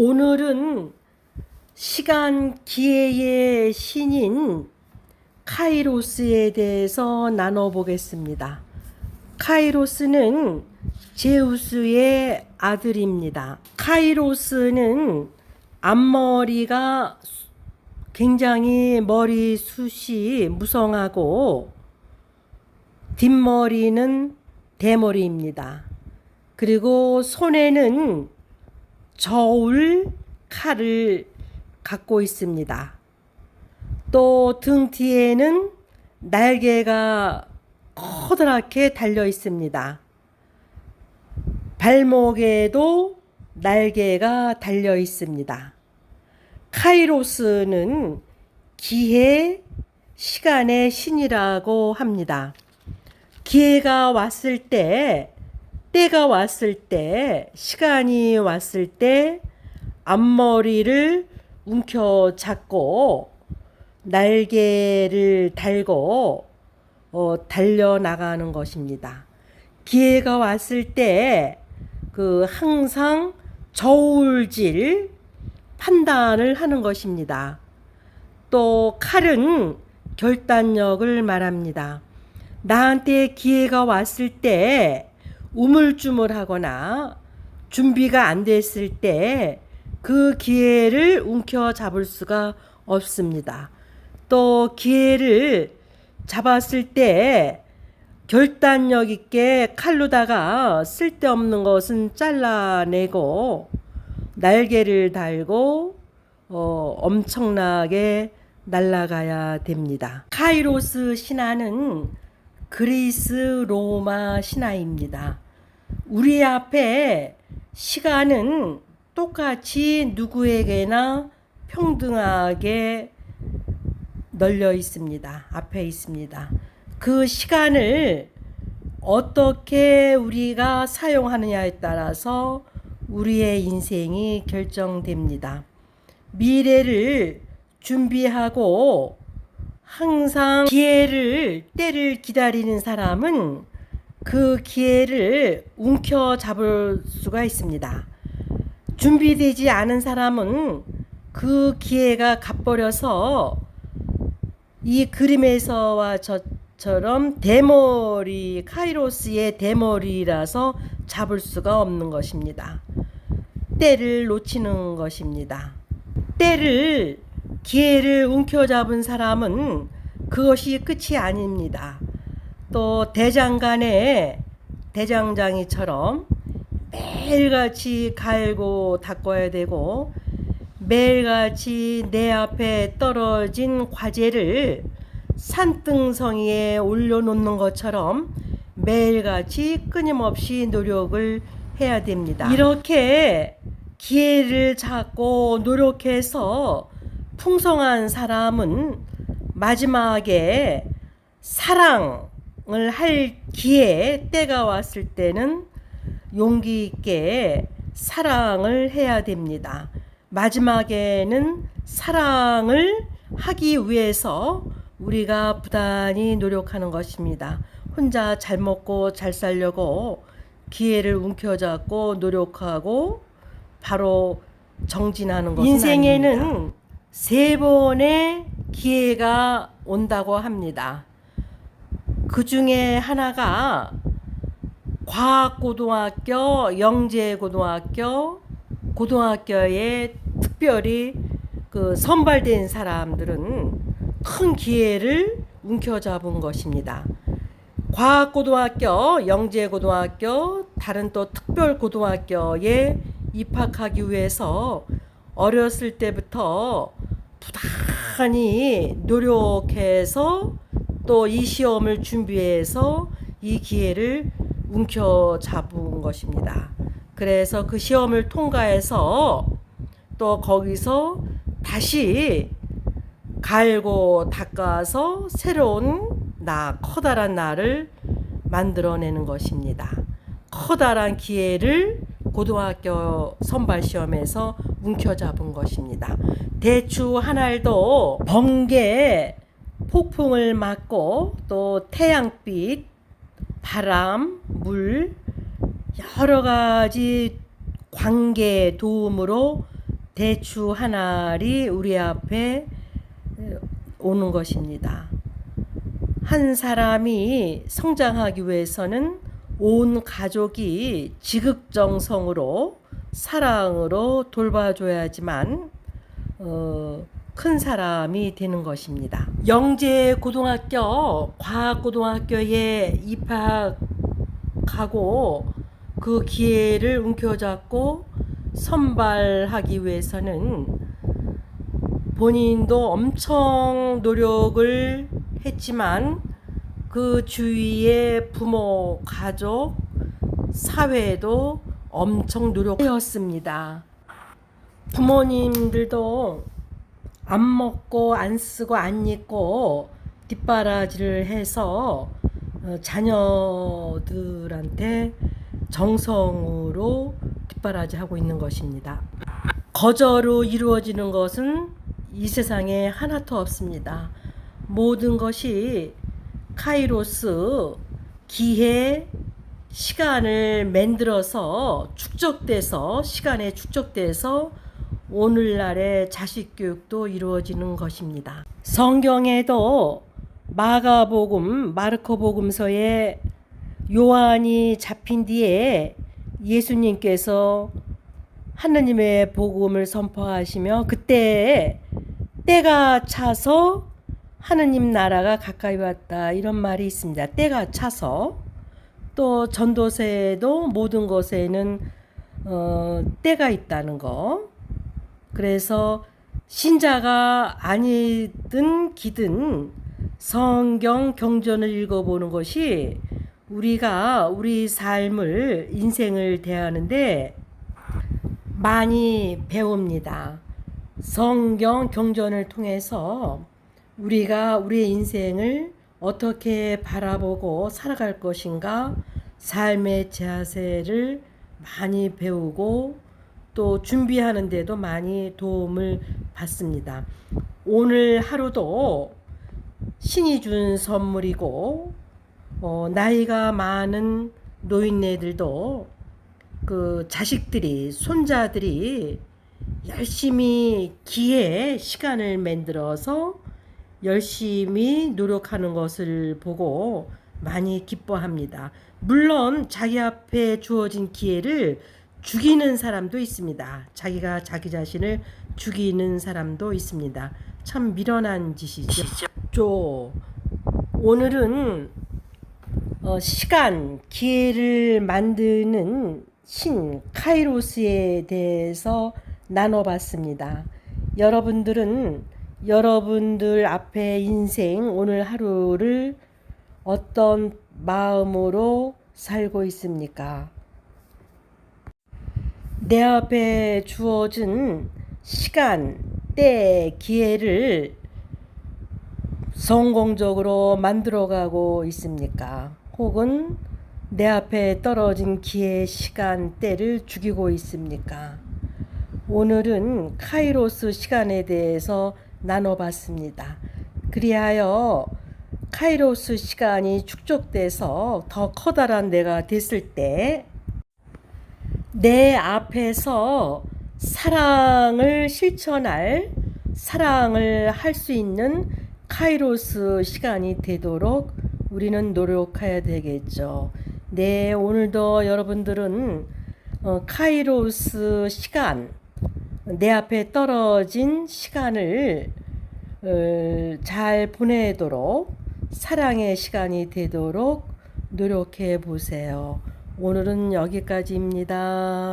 오늘은 시간 기회의 신인 카이로스에 대해서 나눠보겠습니다. 카이로스는 제우스의 아들입니다. 카이로스는 앞머리가 굉장히 머리숱이 무성하고 뒷머리는 대머리입니다. 그리고 손에는 저울 칼을 갖고 있습니다. 또 등 뒤에는 날개가 커다랗게 달려 있습니다. 발목에도 날개가 달려 있습니다. 카이로스는 기회, 시간의 신이라고 합니다. 기회가 왔을 때, 때가 왔을 때, 시간이 왔을 때, 앞머리를 움켜 잡고, 날개를 달고, 어, 달려나가는 것입니다. 기회가 왔을 때, 그, 항상 저울질 판단을 하는 것입니다. 또, 칼은 결단력을 말합니다. 나한테 기회가 왔을 때 우물쭈물하거나 준비가 안 됐을 때 그 기회를 움켜 잡을 수가 없습니다. 또 기회를 잡았을 때 결단력 있게 칼로다가 쓸데없는 것은 잘라내고 날개를 달고 어, 엄청나게 날아가야 됩니다. 카이로스 신화는 그리스 로마 신화입니다. 우리 앞에 시간은 똑같이 누구에게나 평등하게 널려 있습니다. 앞에 있습니다. 그 시간을 어떻게 우리가 사용하느냐에 따라서 우리의 인생이 결정됩니다. 미래를 준비하고 항상 기회를 때를 기다리는 사람은 그 기회를 움켜 잡을 수가 있습니다. 준비되지 않은 사람은 그 기회가 갓버려서 이 그림에서와 저처럼 대머리 카이로스의 대머리라서 잡을 수가 없는 것입니다. 때를 놓치는 것입니다. 때를 기회를 움켜잡은 사람은 그것이 끝이 아닙니다. 또 대장간의 대장장이처럼 매일같이 갈고 닦아야 되고 매일같이 내 앞에 떨어진 과제를 산등성이에 올려놓는 것처럼 매일같이 끊임없이 노력을 해야 됩니다. 이렇게 기회를 잡고 노력해서 풍성한 사람은 마지막에 사랑을 할 기회 때가 왔을 때는 용기 있게 사랑을 해야 됩니다. 마지막에는 사랑을 하기 위해서 우리가 부단히 노력하는 것입니다. 혼자 잘 먹고 잘 살려고 기회를 움켜잡고 노력하고 바로 정진하는 것은 인생에는 아닙니다. 세 번의 기회가 온다고 합니다. 그 중에 하나가 과학고등학교, 영재고등학교, 고등학교에 특별히 그 선발된 사람들은 큰 기회를 움켜잡은 것입니다. 과학고등학교, 영재고등학교, 다른 또 특별고등학교에 입학하기 위해서 어렸을 때부터 부단히 노력해서 또 이 시험을 준비해서 이 기회를 움켜 잡은 것입니다. 그래서 그 시험을 통과해서 또 거기서 다시 갈고 닦아서 새로운 나, 커다란 나를 만들어내는 것입니다. 커다란 기회를 고등학교 선발 시험에서 움켜잡은 것입니다. 대추 한 알도 번개 폭풍을 맞고 또 태양빛, 바람, 물 여러 가지 관계 도움으로 대추 한 알이 우리 앞에 오는 것입니다. 한 사람이 성장하기 위해서는 온 가족이 지극정성으로 사랑으로 돌봐줘야지만 어, 큰 사람이 되는 것입니다. 영재 고등학교 과학 고등학교에 입학하고 그 기회를 움켜잡고 선발하기 위해서는 본인도 엄청 노력을 했지만 그 주위의 부모, 가족, 사회도 엄청 노력하였습니다. 부모님들도 안 먹고 안 쓰고 안 입고 뒷바라지를 해서 어, 자녀들한테 정성으로 뒷바라지 하고 있는 것입니다. 거저로 이루어지는 것은 이 세상에 하나도 없습니다. 모든 것이 카이로스 기회 시간을 만들어서 축적돼서 시간에 축적돼서 오늘날의 자식 교육도 이루어지는 것입니다. 성경에도 마가복음, 마르코복음서에 요한이 잡힌 뒤에 예수님께서 하느님의 복음을 선포하시며 그때 때가 차서 하느님 나라가 가까이 왔다 이런 말이 있습니다. 때가 차서 또 전도서에도 모든 것에는 어, 때가 있다는 거. 그래서 신자가 아니든 기든 성경 경전을 읽어보는 것이 우리가 우리 삶을 인생을 대하는데 많이 배웁니다. 성경 경전을 통해서 우리가 우리의 인생을 어떻게 바라보고 살아갈 것인가 삶의 자세를 많이 배우고 또 준비하는 데도 많이 도움을 받습니다. 오늘 하루도 신이 준 선물이고 어, 나이가 많은 노인네들도 그 자식들이 손자들이 열심히 기회 시간을 만들어서 열심히 노력하는 것을 보고 많이 기뻐합니다. 물론 자기 앞에 주어진 기회를 죽이는 사람도 있습니다. 자기가 자기 자신을 죽이는 사람도 있습니다. 참 미련한 짓이죠. 죠. 오늘은 어, 시간, 기회를 만드는 신 카이로스에 대해서 나눠봤습니다. 여러분들은 여러분들 앞에 인생 오늘 하루를 어떤 마음으로 살고 있습니까? 내 앞에 주어진 시간, 때, 기회를 성공적으로 만들어가고 있습니까? 혹은 내 앞에 떨어진 기회, 시간, 때를 죽이고 있습니까? 오늘은 카이로스 시간에 대해서 나눠봤습니다. 그리하여 카이로스 시간이 축적돼서 더 커다란 내가 됐을 때 내 앞에서 사랑을 실천할 사랑을 할 수 있는 카이로스 시간이 되도록 우리는 노력해야 되겠죠. 네, 오늘도 여러분들은 어, 카이로스 시간, 내 앞에 떨어진 시간을 어, 잘 보내도록 사랑의 시간이 되도록 노력해 보세요. 오늘은 여기까지입니다.